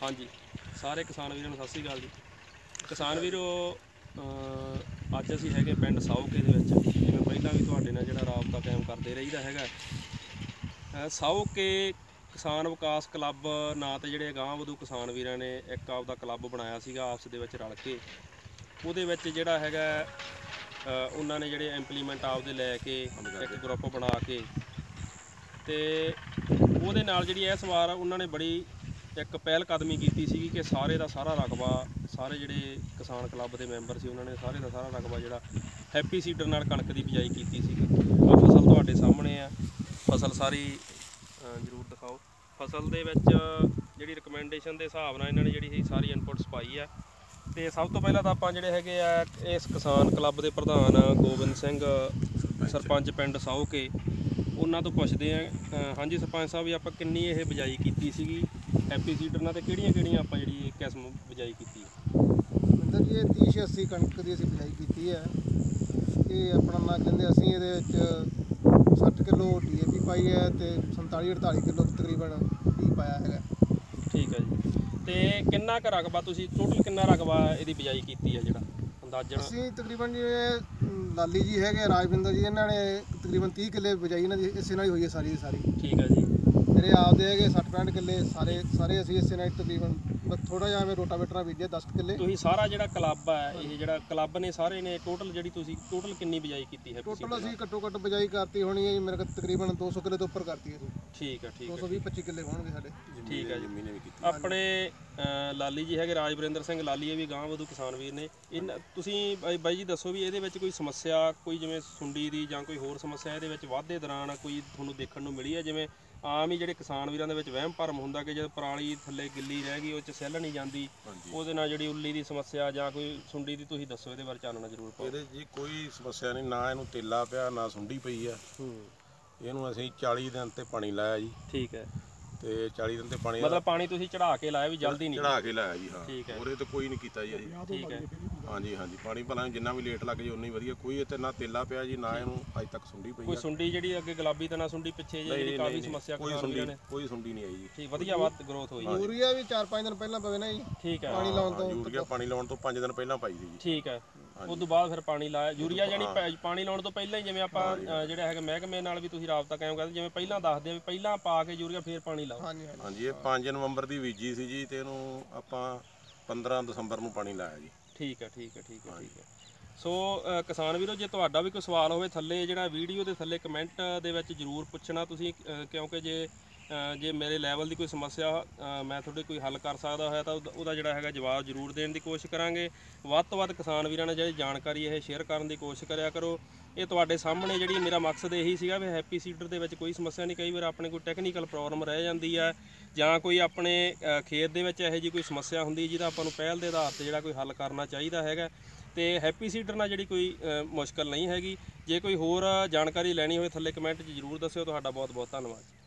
ਹਾਂਜੀ। ਸਾਰੇ ਕਿਸਾਨ ਵੀਰਾਂ ਨੂੰ ਸਤਿ ਸ੍ਰੀ ਅਕਾਲ ਜੀ। ਕਿਸਾਨ ਵੀਰੋ ਅੱਜ ਅਸੀਂ ਹੈਗੇ ਪਿੰਡ ਸਾਊਕੇ ਦੇ ਵਿੱਚ, ਜਿਵੇਂ ਪਹਿਲਾਂ ਵੀ ਤੁਹਾਡੇ ਨਾਲ ਜਿਹੜਾ ਰਾਬਤਾ ਕਾਇਮ ਕਰਦੇ ਰਹੀਦਾ ਹੈਗਾ। ਅਹ ਕਿਸਾਨ ਵਿਕਾਸ ਕਲੱਬ ਨਾਂ ਤੇ ਜਿਹੜੇ ਗਾਂਵ ਵਧੂ ਕਿਸਾਨ ਵੀਰਾਂ ਨੇ ਇੱਕ ਆਪਦਾ ਕਲੱਬ ਬਣਾਇਆ ਸੀਗਾ, ਆਪਸ ਦੇ ਵਿੱਚ ਰਲ ਕੇ। ਉਹਦੇ ਵਿੱਚ ਜਿਹੜਾ ਹੈਗਾ ਉਹਨਾਂ ਨੇ ਜਿਹੜੇ ਇੰਪਲੀਮੈਂਟ ਆਪਦੇ ਲੈ ਕੇ ਇੱਕ ਗਰੁੱਪ ਬਣਾ ਕੇ। ਤੇ ਉਹਦੇ ਨਾਲ ਜਿਹੜੀ ਇਸ ਵਾਰ ਉਹਨਾਂ ਨੇ ਬੜੀ ਇੱਕ ਪਹਿਲ ਕਦਮੀ ਕੀਤੀ ਸੀਗੀ ਕਿ ਸਾਰੇ ਦਾ ਸਾਰਾ ਰਕਬਾ, ਸਾਰੇ ਜਿਹੜੇ ਕਿਸਾਨ ਕਲੱਬ ਦੇ ਮੈਂਬਰ ਸੀ, ਉਹਨਾਂ ਨੇ ਸਾਰੇ ਦਾ ਸਾਰਾ ਰਕਬਾ ਜਿਹੜਾ ਹੈਪੀ ਸੀਡਰ ਨਾਲ ਕਣਕ ਦੀ ਬਿਜਾਈ ਕੀਤੀ ਸੀਗੀ। ਆ ਫਸਲ ਤੁਹਾਡੇ ਸਾਹਮਣੇ ਆ। ਫਸਲ ਸਾਰੀ ਜ਼ਰੂਰ ਦਿਖਾਓ। ਫਸਲ ਦੇ ਵਿੱਚ ਜਿਹੜੀ ਰეკਮੈਂਡੇਸ਼ਨ ਦੇ ਹਿਸਾਬ ਨਾਲ ਇਹਨਾਂ ਨੇ ਜਿਹੜੀ ਸੀ ਸਾਰੀ ਇਨਪੁਟਸ ਪਾਈ ਆ। ਤੇ ਸਭ ਤੋਂ ਪਹਿਲਾਂ ਤਾਂ ਆਪਾਂ ਜਿਹੜੇ ਹੈਗੇ ਆ, ਇਸ ਕਿਸਾਨ ਕਲੱਬ ਦੇ ਪ੍ਰਧਾਨ ਗੋਬਿੰਦ ਸਿੰਘ, ਸਰਪੰਚ ਪਿੰਡ ਸਾਹੋਕੇ ਉਹਨਾਂ ਤੋਂ ਪੁੱਛਦੇ ਆ ਹਾਂਜੀ ਸਰਪੰਚ ਸਾਹਿਬ ਵੀ ਆਪਾਂ ਕਿੰਨੀ ਇਹ ਬਿਜਾਈ ਕੀਤੀ ਸੀਗੀ? ਹੈਪੀ ਸੀਡਰ ਨਾਲ ਤੇ ਕਿਹੜੀਆਂ ਕਿਹੜੀਆਂ ਆਪਾਂ ਜਿਹੜੀ ਇਹ ਕਿਸਮ ਬਿਜਾਈ ਕੀਤੀ ਹੈ? ਮਿੰਦਰ ਜੀ ਇਹ 30 80 ਕਣਕ ਦੀ ਅਸੀਂ ਬਿਜਾਈ ਕੀਤੀ ਹੈ। ਇਹ ਆਪਣਾ ਨਾ ਕਹਿੰਦੇ ਅਸੀਂ ਇਹਦੇ ਵਿੱਚ 60 ਕਿਲੋ ਡੀਏਪੀ ਪਾਈ ਹੈ ਤੇ 47 48 ਕਿਲੋ ਤਕਰੀਬਨ ਵੀ ਪਾਇਆ ਹੈਗਾ। ਠੀਕ ਹੈ ਜੀ। ਤੇ ਕਿੰਨਾ ਕੁ ਰਕਬਾ ਤੁਸੀਂ ਟੋਟਲ ਕਿੰਨਾ ਰਕਬਾ ਇਹਦੀ ਬਿਜਾਈ ਕੀਤੀ ਹੈ ਜਿਹੜਾ? ਅੰਦਾਜ਼ਨ? ਅਸੀਂ ਤਕਰੀਬਨ ਜੀ ਇਹ, ਮ, ਲਾਲੀ ਜੀ ਹੈਗੇ ਰਾਜਵਿੰਦਰ ਜੀ ਇਹਨਾਂ ਨੇ ਤਕਰੀਬਨ 30 ਕਿੱਲੇ ਬਿਜਾਈ ਇਹਨਾਂ ਦੀ ਇਸੇ ਨਾਲ ਹੀ ਹੋਈ ਹੈ ਸਾਰੀ ਦੀ ਸਾਰੀ। ਠੀਕ ਹੈ ਜੀ। ਮੇਰੇ ਆਪਦੇ ਹੈਗੇ 60 65 ਕਿੱਲੇ ਸਾਰੇ ਸਾਰੇ ਅਸੀਂ ਇਸੇ ਨਾਲ ਹੀ ਤਕਰੀਬਨ ਬਸ ਥੋੜਾ ਜਿਹਾ ਮੈਂ ਰੋਟਾਵੇਟਰਾਂ ਬੀਜਿਆ 10 ਕਿੱਲੇ। ਤੁਸੀਂ ਸਾਰਾ ਜਿਹੜਾ ਕਲੱਬ ਹੈ ਇਹ ਜਿਹੜਾ ਕਲੱਬ ਨੇ ਸਾਰੇ ਨੇ ਟੋਟਲ ਜਿਹੜੀ ਤੁਸੀਂ ਟੋਟਲ ਕਿੰਨੀ ਬਿਜਾਈ ਕੀਤੀ ਹੈ ਟੋਟਲ ਅਸੀਂ ਘੱਟੋ ਘੱਟ ਬਿਜਾਈ ਕਰਤੀ ਹੋਣੀ ਹੈ ਜੀ ਮੇਰੇ ਕੋਲ ਤਕਰੀਬਨ 200 ਕਿੱਲੇ ਤੋਂ ਉੱਪਰ ਕਰਤੀ ਹੈ ਜੀ। ਠੀਕ ਹੈ ਠੀਕ ਹੈ 220 25 ਕਿੱਲੇ ਹੋਣਗੇ ਸਾਡੇ। ਠੀਕ ਹੈ ਜੀ। ਆਪਣੇ ਲਾਲੀ ਜੀ ਹੈਗੇ ਰਾਜਵਰਿੰਦਰ ਸਿੰਘ ਲਾਲੀ ਇਹ ਵੀ ਗਾਂ ਵਧੂ ਕਿਸਾਨ ਵੀਰ ਨੇ। ਇਹਨਾਂ ਤੁਸੀਂ ਬਾਈ- ਬਾਈ ਜੀ ਦੱਸੋ ਵੀ ਇਹਦੇ ਵਿੱਚ ਕੋਈ ਸਮੱਸਿਆ ਕੋਈ ਜਿਵੇਂ ਸੁੰਡੀ ਦੀ ਜਾਂ ਕੋਈ ਹੋਰ ਸਮੱਸਿਆ ਇਹਦੇ ਵਿੱਚ ਵਾਧੇ ਦੌਰਾਨ ਕੋਈ ਤੁਹਾਨੂੰ ਦੇਖਣ ਨੂੰ ਮਿਲੀ ਹੈ ਜਿਵੇਂ ਆਮ ਹੀ ਜਿਹੜੇ ਕਿਸਾਨ ਵੀਰਾਂ ਦੇ ਵਿੱਚ ਵਹਿਮ ਭਰਮ ਹੁੰਦਾ ਕਿ ਜਦ ਪਰਾਲੀ ਥੱਲੇ ਗਿੱਲੀ ਰਹਿ ਗਈ ਉਹ ਚ ਸੈੱਲ ਨਹੀਂ ਜਾਂਦੀ ਉਹਦੇ ਨਾਲ ਜਿਹੜੀ ਉੱਲੀ ਦੀ ਸਮੱਸਿਆ ਜਾਂ ਕੋਈ ਸੁੰਡੀ ਦੀ ਤੁਸੀਂ ਦੱਸੋ ਇਹਦੇ ਬਾਰੇ ਚਾਨਣਾ ਜ਼ਰੂਰ ਪਾਓ। ਇਹਦੇ ਜੀ ਕੋਈ ਸਮੱਸਿਆ ਨਹੀਂ ਨਾ ਇਹਨੂੰ ਤੇਲਾ ਪਿਆ ਨਾ ਸੁੰਡੀ ਪਈ ਆ। ਹੂੰ। ਇਹਨੂੰ ਅਸੀਂ 40 ਦਿਨ ਤੇ ਪਾਣੀ ਲਾਇਆ ਜੀ। ਠੀਕ ਹੈ। ਤੇ 40 ਦਿਨ ਤੇ ਪਾਣੀ ਮਤਲਬ ਪਾਣੀ ਤੁਸੀਂ ਚੜਾ ਕੇ ਲਾਇਆ ਵੀ ਜਲਦੀ ਨਹੀਂ? ਚੜਾ ਕੇ ਲਾਇਆ ਜੀ ਹਾਂ। ਠੀਕ ਹੈ। ਉਹਦੇ ਤੇ ਕੋਈ ਨਹੀਂ ਕੀਤਾ ਜੀ ਅਸੀਂ। ਠੀਕ ਹੈ। ਹਾਂਜੀ ਹਾਂਜੀ। ਪਾਣੀ ਭਲਾ ਜਿੰਨਾ ਵੀ ਲੇਟ ਲੱਗ ਜੇ ਉਨੀ ਵਧੀਆ। ਕੋਈ ਇੱਥੇ ਨਾ ਤੇਲਾ ਪਿਆ ਜੀ ਨਾ ਇਹਨੂੰ ਅੱਜ ਤੱਕ ਸੁੰਡੀ ਪਈ ਕੋਈ ਸੁੰਡੀ ਜਿਹੜੀ ਅੱਗੇ ਗੁਲਾਬੀ ਤੇ ਨਾ ਸੁੰਡੀ ਪਿੱਛੇ ਜਿਹੀ ਜਿਹੜੀ ਕਾਫੀ ਸਮੱਸਿਆ ਕੋਈ ਸੁੰਡੀ ਨੇ ਕੋਈ ਸੁੰਡੀ ਨਹੀਂ ਆਈ ਜੀ। ਠੀਕ ਵਧੀਆ ਵੱਧ ਗਰੋਥ ਹੋਈ। ਹੈ ਯੂਰੀਆ ਵੀ 4-5 ਦਿਨ ਪਹਿਲਾਂ ਪਵੇ ਨਾ ਜੀ। ਠੀਕ ਹੈ। ਪਾਣੀ ਲਾਉਣ ਤੋਂ ਯੂਰੀਆ ਪਾਣੀ ਲਾਉਣ ਤੋਂ 5 ਦਿਨ ਪਹਿਲਾਂ ਪਾਈ ਸੀ ਜੀ। ਠੀਕ ਹੈ। ਉਸ ਤੋਂ ਬਾਅਦ ਫਿਰ ਪਾਣੀ ਲਾਇਆ। ਯੂਰੀਆ ਜਾਨੀ ਪਾਣੀ ਲਾਉਣ ਤੋਂ ਪਹਿਲਾਂ ਹੀ ਜਿਵੇਂ ਆਪਾਂ ਜਿਹੜਾ ਹੈਗਾ ਮਹਿਕਮੇ ਨਾਲ ਵੀ ਤੁਸੀਂ ਰਾਬਤਾ ਕਾਇਮ ਕਰਦੇ ਜਿਵੇਂ ਪਹਿਲਾਂ ਦੱਸਦੇ ਆ ਵੀ ਪਹਿਲਾਂ ਪਾ ਕੇ ਯੂਰੀਆ ਫਿਰ ਪਾਣੀ ਲਾਓ। ਹਾਂਜੀ ਇਹ 5 ਨਵੰਬਰ ਦੀ ਬੀਜੀ ਸੀ ਜੀ ਤੇ ਇਹਨੂੰ ਆਪਾਂ 15 ਦਸੰਬਰ ਨੂੰ ਪਾਣੀ ਲਾਇਆ ਜੀ। ਠੀਕ ਹੈ ਠੀਕ ਹੈ ਠੀਕ ਹੈ ਠੀਕ ਹੈ। ਸੋ ਕਿਸਾਨ ਵੀਰੋ ਜੇ ਤੁਹਾਡਾ ਵੀ ਕੋਈ ਸਵਾਲ ਹੋਵੇ ਥੱਲੇ ਜਿਹੜਾ ਵੀਡੀਓ ਦੇ ਥੱਲੇ ਕਮੈਂਟ ਦੇ ਵਿੱਚ ਜਰੂਰ ਪੁੱਛਣਾ ਤੁਸੀਂ ਕਿਉਂਕਿ ਜੇ ਜੇ ਮੇਰੇ ਲੈਵਲ ਦੀ ਕੋਈ ਸਮੱਸਿਆ ਮੈਂ ਤੁਹਾਡੇ ਕੋਈ ਹੱਲ ਕਰ ਸਕਦਾ ਹੋਇਆ ਤਾਂ ਉਹਦਾ- ਜਿਹੜਾ ਹੈਗਾ ਜਵਾਬ ਜਰੂਰ ਦੇਣ ਦੀ ਕੋਸ਼ਿਸ਼ ਕਰਾਂਗੇ। ਵੱਧ ਤੋਂ ਵੱਧ ਕਿਸਾਨ ਵੀਰਾਂ ਨੇ ਜਿਹੜੀ ਜਾਣਕਾਰੀ ਇਹ ਸ਼ੇਅਰ ਕਰਨ ਦੀ ਕੋਸ਼ਿਸ਼ ਕਰਿਆ ਕਰੋ। ਇਹ ਤੁਹਾਡੇ ਸਾਹਮਣੇ ਜਿਹੜੀ ਮੇਰਾ ਮਕਸਦ ਇਹੀ ਸੀਗਾ ਵੀ ਹੈਪੀ ਸੀਡਰ ਦੇ ਵਿੱਚ ਕੋਈ ਸਮੱਸਿਆ ਨਹੀਂ ਕਈ ਵਾਰ ਆਪਣੇ ਕੋਈ ਟੈਕਨੀਕਲ ਪ੍ਰੋਬਲਮ ਰਹਿ ਜਾਂਦੀ ਹੈ ਜਾਂ ਕੋਈ ਆਪਣੇ ਖੇਤ ਦੇ ਵਿੱਚ ਇਹੋ ਜਿਹੀ ਕੋਈ ਸਮੱਸਿਆ ਹੁੰਦੀ ਜਿਹਦਾ ਆਪਾਂ ਨੂੰ ਪਹਿਲ ਦੇ ਆਧਾਰ ਤੇ ਜਿਹੜਾ ਕੋਈ ਹੱਲ ਕਰਨਾ ਚਾਹੀਦਾ ਹੈਗਾ। ਤੇ ਹੈਪੀ ਸੀਡਰ ਨਾਲ ਜਿਹੜੀ ਕੋਈ ਅ, ਮੁਸ਼ਕਲ ਨਹੀਂ ਹੈਗੀ। ਜੇ ਕੋਈ ਹੋਰ ਜਾਣਕਾਰੀ ਲੈਣੀ ਹੋਵੇ ਥੱਲੇ ਕਮੈਂਟ 'ਚ ਜਰੂਰ ਦੱਸਿਓ। ਤੁਹਾਡਾ ਬਹੁਤ ਬਹੁਤ ਧੰਨਵਾਦ।